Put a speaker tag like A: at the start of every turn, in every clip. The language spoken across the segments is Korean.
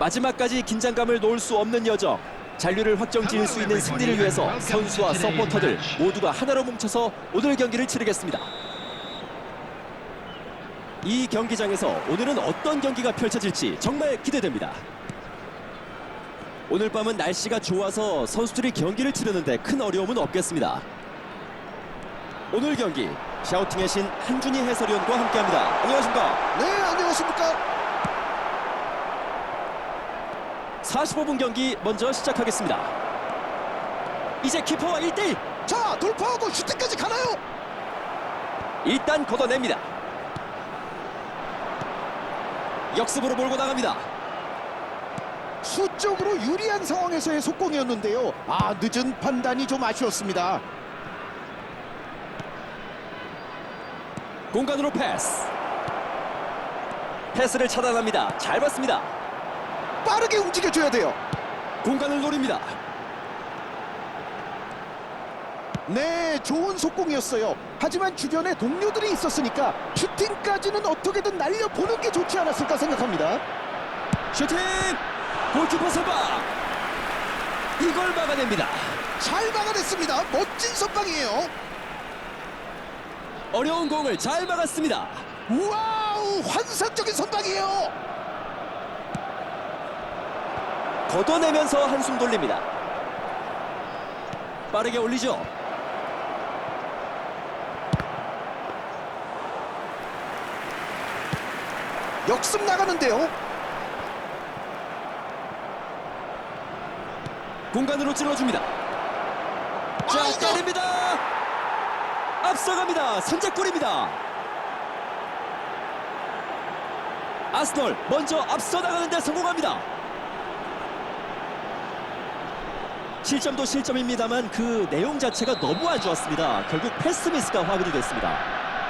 A: 마지막까지 긴장감을 놓을 수 없는 여정. 잔류를 확정 지을 수 있는 승리를 위해서 선수와 서포터들 모두가 하나로 뭉쳐서 오늘 경기를 치르겠습니다. 이 경기장에서 오늘은 어떤 경기가 펼쳐질지 정말 기대됩니다. 오늘 밤은 날씨가 좋아서 선수들이 경기를 치르는데 큰 어려움은 없겠습니다. 오늘 경기 샤우팅의 신 한준희 해설위원과 함께합니다. 안녕하십니까?
B: 네, 안녕하십니까?
A: 45분 경기 먼저 시작하겠습니다. 이제 키퍼와 1대1
B: 자, 돌파하고 슈팅까지 가나요?
A: 일단 걷어냅니다. 역습으로 몰고 나갑니다.
B: 수적으로 유리한 상황에서의 속공이었는데요. 아, 늦은 판단이 좀 아쉬웠습니다.
A: 공간으로 패스. 패스를 차단합니다. 잘 봤습니다.
B: 빠르게 움직여줘야 돼요.
A: 공간을 노립니다.
B: 네, 좋은 속공이었어요. 하지만 주변에 동료들이 있었으니까 슈팅까지는 어떻게든 날려보는 게 좋지 않았을까 생각합니다.
A: 슈팅! 골키퍼 선방! 이걸 막아냅니다.
B: 잘 막아냈습니다. 멋진 선방이에요.
A: 어려운 공을 잘 막았습니다.
B: 와우, 환상적인 선방이에요.
A: 걷어내면서 한숨 돌립니다. 빠르게 올리죠.
B: 역습 나가는데요.
A: 공간으로 찔러줍니다. 자,
B: 아이고.
A: 때립니다. 앞서갑니다. 선제골입니다. 아스널 먼저 앞서 나가는데 성공합니다. 실점도 실점입니다만 그 내용 자체가 너무 안 좋았습니다. 결국 패스 미스가 확인이 됐습니다.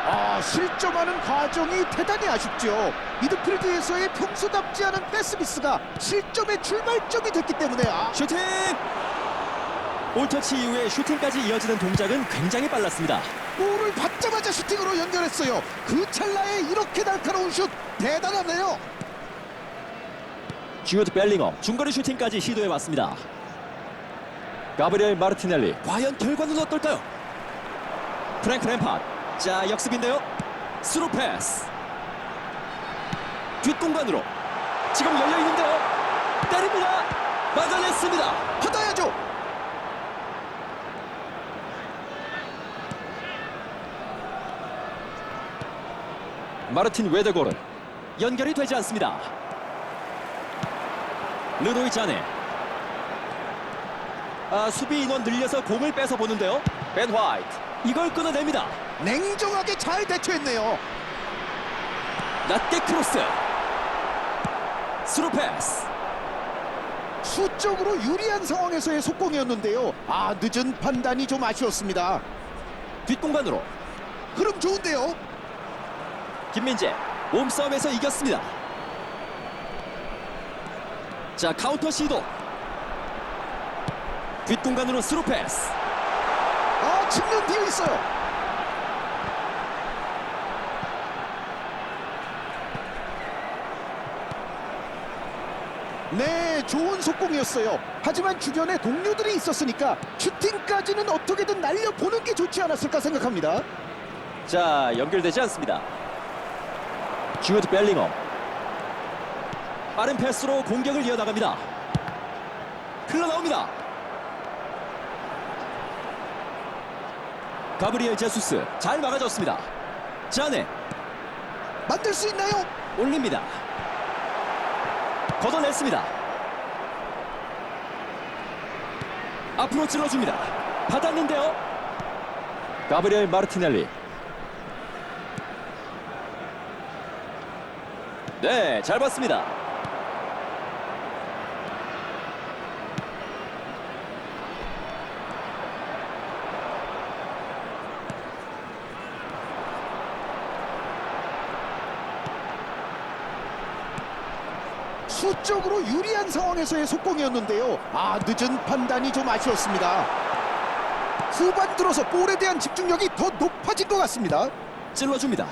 B: 아, 실점하는 과정이 대단히 아쉽죠. 미드필드에서의 평소답지 않은 패스 미스가 실점의 출발점이 됐기 때문에 아,
A: 슈팅! 볼터치 이후에 슈팅까지 이어지는 동작은 굉장히 빨랐습니다.
B: 볼을 받자마자 슈팅으로 연결했어요. 그 찰나에 이렇게 날카로운 슛 대단하네요.
A: 주요드 벨링엄 중거리 슈팅까지 시도해봤습니다. 가브리엘 마르티넬리 과연 결과는 어떨까요? 프랭크 램팟 자 역습인데요. 스루 패스 뒷공간으로 지금 열려있는데요. 때립니다. 막아냈습니다.
B: 받아야죠.
A: 마르틴 웨데고르 연결이 되지 않습니다. 르노이 자네 아, 수비 인원 늘려서 공을 뺏어 보는데요. 벤 화이트 이걸 끊어냅니다.
B: 냉정하게 잘 대처했네요.
A: 낮게 크로스 스루 패스
B: 수적으로 유리한 상황에서의 속공이었는데요. 아, 늦은 판단이 좀 아쉬웠습니다.
A: 뒷공간으로
B: 흐름 좋은데요.
A: 김민재 몸싸움에서 이겼습니다. 자 카운터 시도 뒷공간으로 스루 패스
B: 아, 측면 뒤에 있어요. 네, 좋은 속공이었어요. 하지만 주변에 동료들이 있었으니까 슈팅까지는 어떻게든 날려보는 게 좋지 않았을까 생각합니다.
A: 자 연결되지 않습니다. 주드 벨링엄 빠른 패스로 공격을 이어나갑니다. 흘러나옵니다. 가브리엘 제수스 잘 막아줬습니다. 자네
B: 만들 수 있나요?
A: 올립니다. 걷어냈습니다. 앞으로 찔러줍니다. 받았는데요. 가브리엘 마르티넬리. 네, 잘 봤습니다.
B: 수적으로 유리한 상황에서의 속공이었는데요. 아, 늦은 판단이 좀 아쉬웠습니다. 후반 들어서 볼에 대한 집중력이 더 높아진 것 같습니다.
A: 찔러줍니다.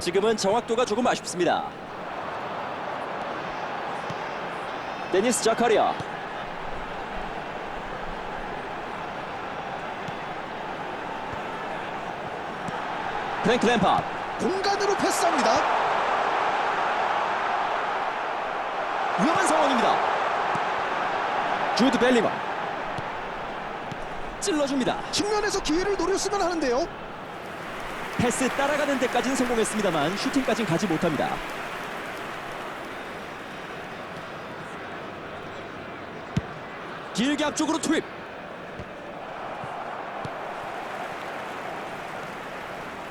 A: 지금은 정확도가 조금 아쉽습니다. 데니스 자카리아. 프랭크 램파드.
B: 공간으로 패스합니다.
A: 위험한 상황입니다. 주드 벨리만. 찔러줍니다.
B: 측면에서 기회를 노렸으면 하는데요.
A: 패스 따라가는 데까지는 성공했습니다만 슈팅까지는 가지 못합니다. 길게 앞쪽으로 투입.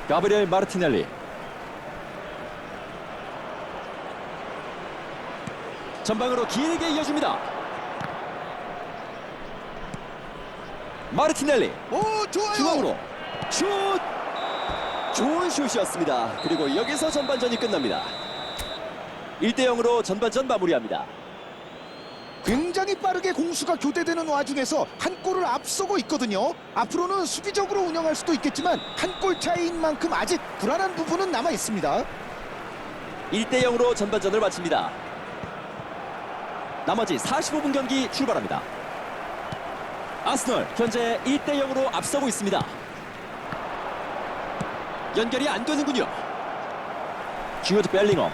A: 가브리엘 마르티넬리. 전방으로 길게 이어줍니다. 마르티넬리.
B: 오 좋아요.
A: 중앙으로 슛! 좋은 슛이었습니다. 그리고 여기서 전반전이 끝납니다. 1대 0으로 전반전 마무리합니다.
B: 굉장히 빠르게 공수가 교대되는 와중에서 한 골을 앞서고 있거든요. 앞으로는 수비적으로 운영할 수도 있겠지만 한 골 차이인 만큼 아직 불안한 부분은 남아 있습니다.
A: 1대 0으로 전반전을 마칩니다. 나머지 45분 경기 출발합니다. 아스널 현재 1대 0으로 앞서고 있습니다. 연결이 안 되는군요. 주드 벨링엄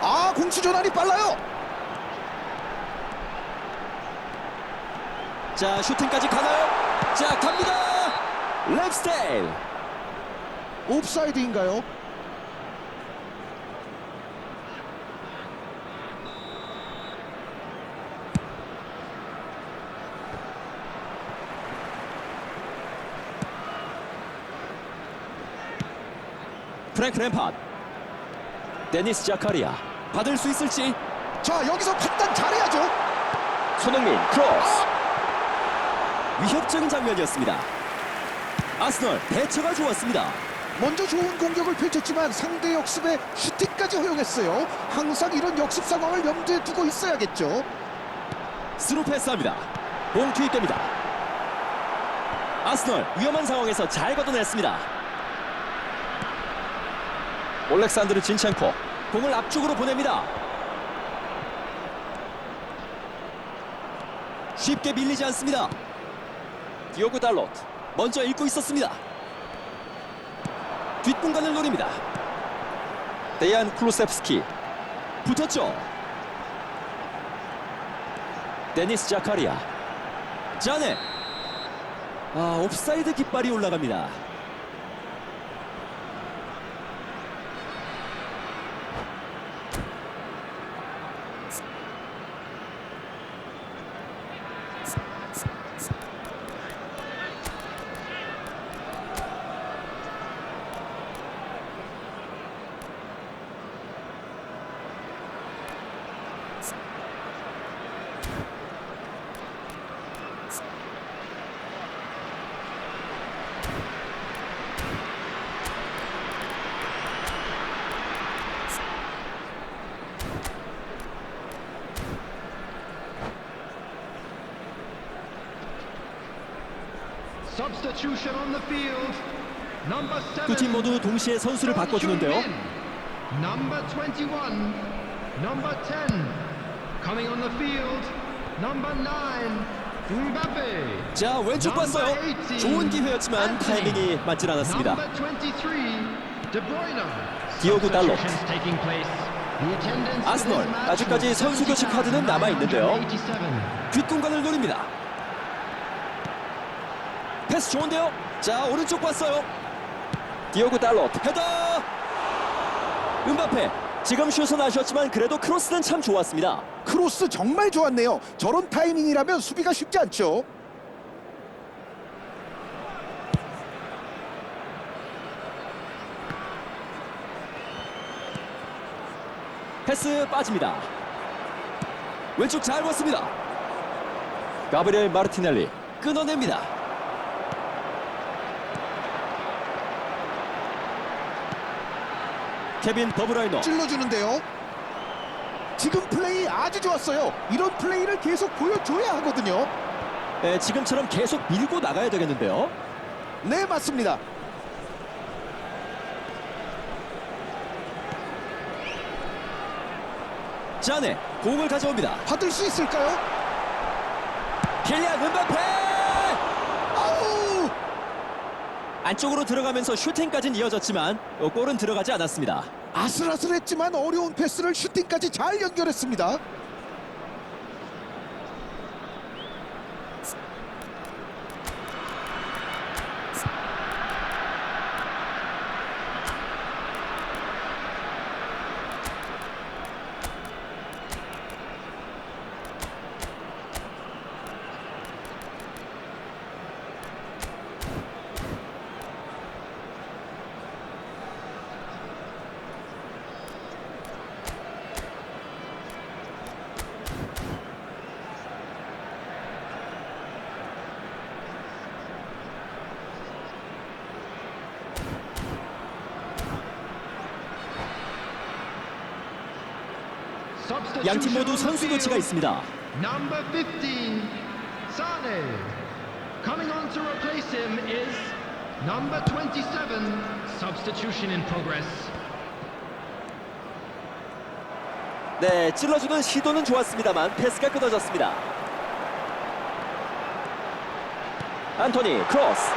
B: 아 공수 전환이 빨라요.
A: 자 슈팅까지 가나요? 자 갑니다. 랩스테일
B: 옵사이드인가요?
A: 프랭크 램파드 데니스 자카리아 받을 수 있을지?
B: 자 여기서 판단 잘해야죠.
A: 손흥민 크로스. 위협적인 장면이었습니다. 아스널 대처가 좋았습니다.
B: 먼저 좋은 공격을 펼쳤지만 상대 역습에 슈팅까지 허용했어요. 항상 이런 역습 상황을 염두에 두고 있어야겠죠.
A: 스루 패스합니다. 공 투입됩니다. 아스널 위험한 상황에서 잘 걷어냈습니다 올렉산드르 진첸코 공을 앞쪽으로 보냅니다. 쉽게 밀리지 않습니다. 디오고 달로트 먼저 읽고 있었습니다. 뒷공간을 노립니다. 데이안 클루셉스키 붙었죠. 데니스 자카리아 자네. 아 옵사이드 깃발이 올라갑니다 두 팀. 모두 동시에 선수를 바꿔주는데요
C: Number 21. Number 10. Coming on the field. Number 9. Mbappe.
A: 자 왼쪽 봤어요 좋은 기회였지만 타이밍이 맞질 않았습니다
C: Number 23. De Bruyne.
A: 디오고 달로트.
C: Substitutions taking place. The attendance for
A: 아스널, 아직까지 선수 교체 카드는 남아 있는데요.
C: 70,987.
A: 뒷공간을 노립니다 패스 좋은데요 자 오른쪽 봤어요 디오고 달로트 헤더 은바페 지금 슛은 아쉬웠지만 그래도 크로스는 참 좋았습니다
B: 크로스 정말 좋았네요. 저런 타이밍이라면 수비가 쉽지 않죠.
A: 패스 빠집니다. 왼쪽 잘 봤습니다. 가브리엘 마르티넬리 끊어냅니다. 케빈 더브라이너
B: 찔러주는데요. 지금 플레이 아주 좋았어요. 이런 플레이를 계속 보여줘야 하거든요.
A: 네, 지금처럼 계속 밀고 나가야 되겠는데요.
B: 네, 맞습니다.
A: 자네 공을 가져옵니다.
B: 받을 수 있을까요?
A: 킬리안 은바페
B: 아우!
A: 안쪽으로 들어가면서 슈팅까지는 이어졌지만 어, 골은 들어가지 않았습니다.
B: 아슬아슬했지만 어려운 패스를 슈팅까지 잘 연결했습니다.
A: 양 팀 모두 선수 교체가. 있습니다.
C: Number 15, Sane. Coming on to replace him is number 27. Substitution in progress.
A: 네, 찔러주는 시도는 좋았습니다만 패스가 끊어졌습니다. 안토니 크로스.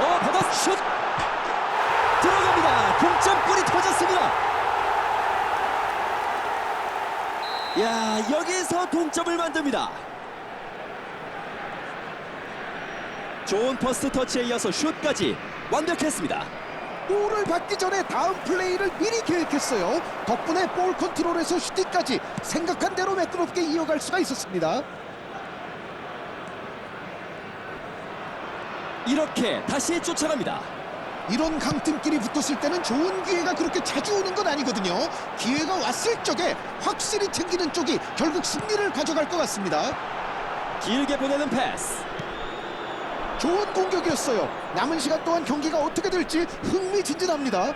A: 어, 받아 슛. 들어갑니다. 동점골이 터졌습니다. 야, 여기서 동점을 만듭니다. 좋은 퍼스트 터치에 이어서 슛까지 완벽했습니다.
B: 볼을 받기 전에 다음 플레이를 미리 계획했어요. 덕분에 볼 컨트롤에서 슈팅까지 생각한 대로 매끄럽게 이어갈 수가 있었습니다.
A: 이렇게 다시 쫓아갑니다.
B: 이런 강팀끼리 붙었을 때는 좋은 기회가 그렇게 자주 오는 건 아니거든요. 기회가 왔을 적에 확실히 챙기는 쪽이 결국 승리를 가져갈 것 같습니다.
A: 길게 보내는 패스.
B: 좋은 공격이었어요. 남은 시간 동안 경기가 어떻게 될지 흥미진진합니다.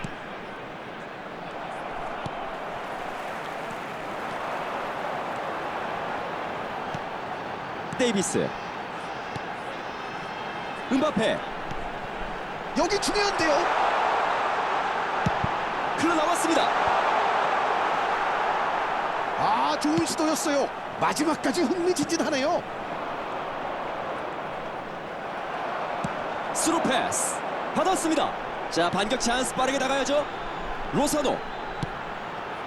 A: 데이비스. 은바페.
B: 여기 중요한데요.
A: 흘러 나왔습니다.
B: 아, 좋은 시도였어요. 마지막까지 흥미진진하네요.
A: 스루 패스. 받았습니다. 자, 반격 찬스 빠르게 나가야죠. 로사노.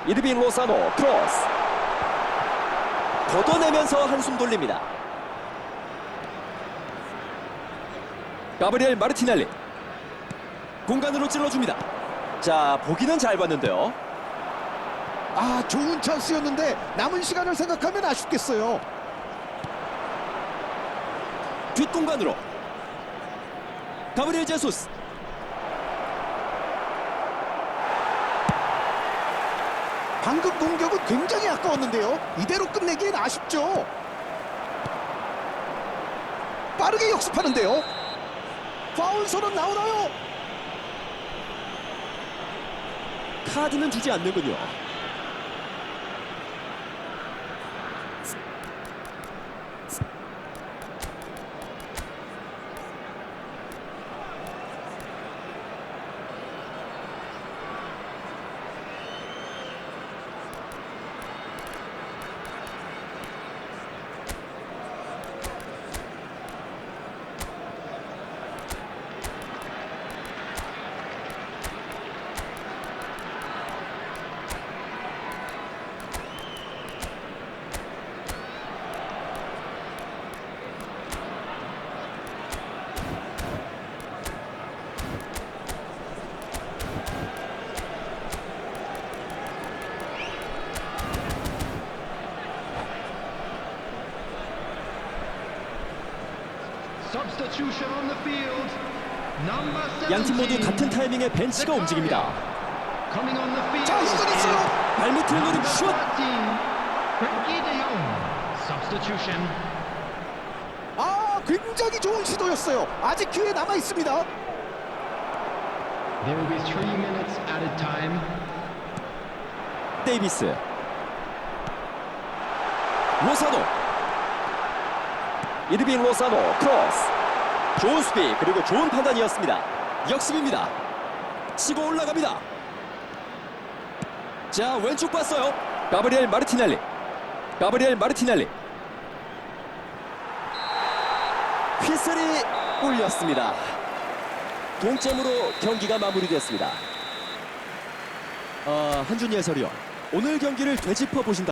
A: 이르빈 로사노 크로스. 걷어내면서 한숨 돌립니다. 가브리엘 마르티넬리. 공간으로 찔러줍니다. 자, 보기는 잘 봤는데요.
B: 아, 좋은 찬스였는데 남은 시간을 생각하면 아쉽겠어요.
A: 뒷공간으로. 가브리엘 제수스.
B: 방금 공격은 굉장히 아까웠는데요. 이대로 끝내기엔 아쉽죠. 빠르게 역습하는데요. 파울 선언 나오나요?
A: 카드는 주지 않는군요. 양팀 모두 같은 타이밍에 벤치가 움직입니다.
C: Coming on the field.
B: 자,
C: is
B: 있어요.
A: 발밑을 노린 슛.
C: 13. Frankie de Jong. Substitution.
B: 아, 굉장히 좋은 시도였어요. 아직 기회 남아 있습니다.
C: There will be three minutes added time.
A: 데이비스 로사노 이르빈 로사노 크로스. 좋은 수비 그리고 좋은 판단이었습니다. 역습입니다. 치고 올라갑니다. 자 왼쪽 봤어요. 가브리엘 마르티넬리. 가브리엘 마르티넬리. 휘슬이 울렸습니다. 동점으로 경기가 마무리됐습니다. 어, 한준희 해설위원 오늘 경기를 되짚어 보신다.